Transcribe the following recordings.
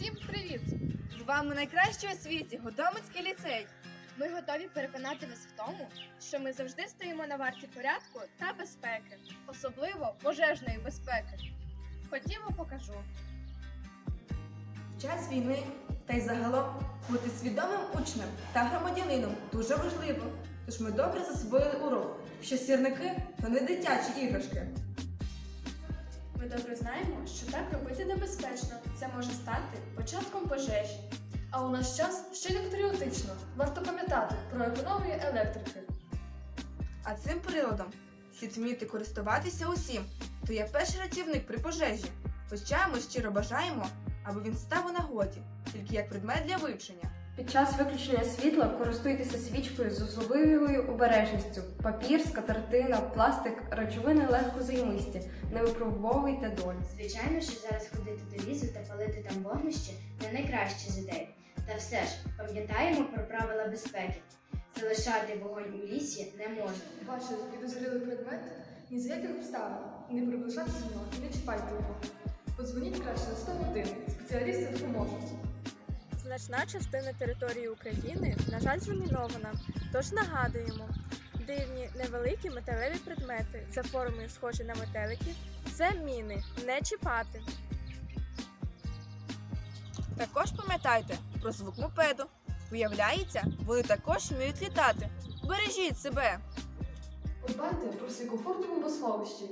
Усім привіт! З вами найкращий у світі Годомицький ліцей. Ми готові переконати вас в тому, що ми завжди стоїмо на варті порядку та безпеки. особливо пожежної безпеки. Ходімо, покажу. В час війни та й загалом бути свідомим учнем та громадянином дуже важливо. Тож ми добре засвоїли урок, що сірники то не дитячі іграшки. Ми добре знаємо, що так робити небезпечно. Це може стати початком пожежі. А у наш час ще й патріотично. Варто пам'ятати про економію електрики. А цим приладом слід вміти користуватися усім, то є перший рятівник при пожежі. Хоча ми щиро бажаємо, аби він став у нагоді, тільки як предмет для вивчення. Під час виключення світла користуйтеся свічкою з особливою обережністю. Папір, скатертина, пластик, речовини легкозаймисті. Не випробовуйте доль. Звичайно, що зараз ходити до лісу та палити там вогнище не найкраще з ідей. Та все ж пам'ятаємо про правила безпеки. Залишати вогонь у лісі не можна. Бачили підозрілий предмет, ні з яких обставин. Не приближайтеся до нього і не чіпайте його. Подзвоніть краще на 101, спеціалісти допоможуть. Значна частина території України, на жаль, замінована. Тож нагадуємо, дивні невеликі металеві предмети за формою схожі на метеликів. Це міни. Не чіпати. Також пам'ятайте про звук мопеду. Виявляється, вони також вміють літати. Бережіть себе! Подбайте про свій комфорт у бомбосховищі.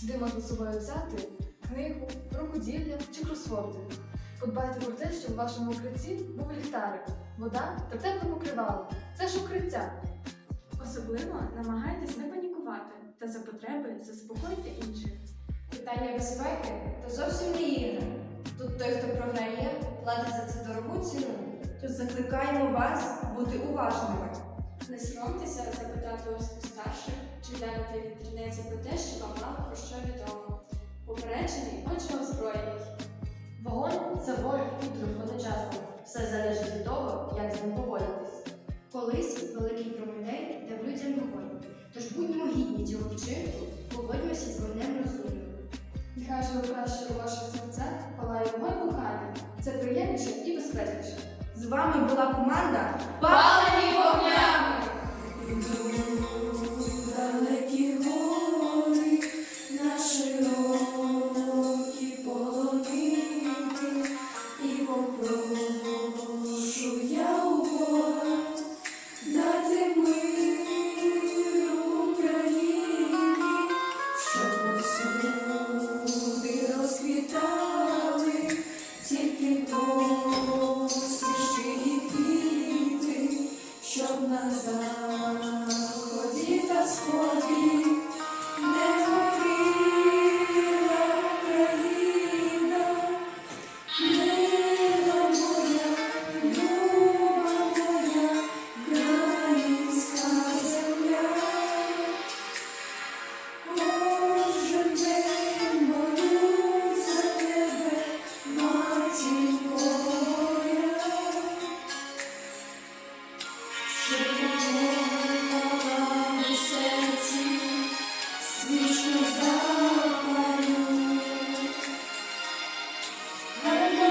Сюди можна з собою взяти книгу, рукоділля чи кросворди. Подбайте про те, щоб в вашому укритті був ліхтарик, вода та тепле покривало. Це ж укриття. Особливо намагайтесь не панікувати та за потреби заспокойте інших. Питання безпеки то зовсім не ігри. Тут той, хто програє, платить за це дорогу ціну. Тож закликаємо вас бути уважними. Не соромтеся запитати у старших чи глянути в інтернеті про те, що вам мало про що відомо. Попереджений, отже великий промидей дав людям вогонь. Тож будьмо гідні цього вчинку, поводьмося з вогнем розумно. Нехай же краще у ваших серцях палає вогонь кохання. Це приємніше і безпечніше. З вами була команда Па!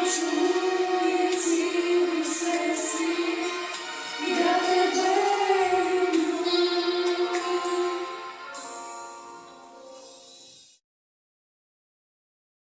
It's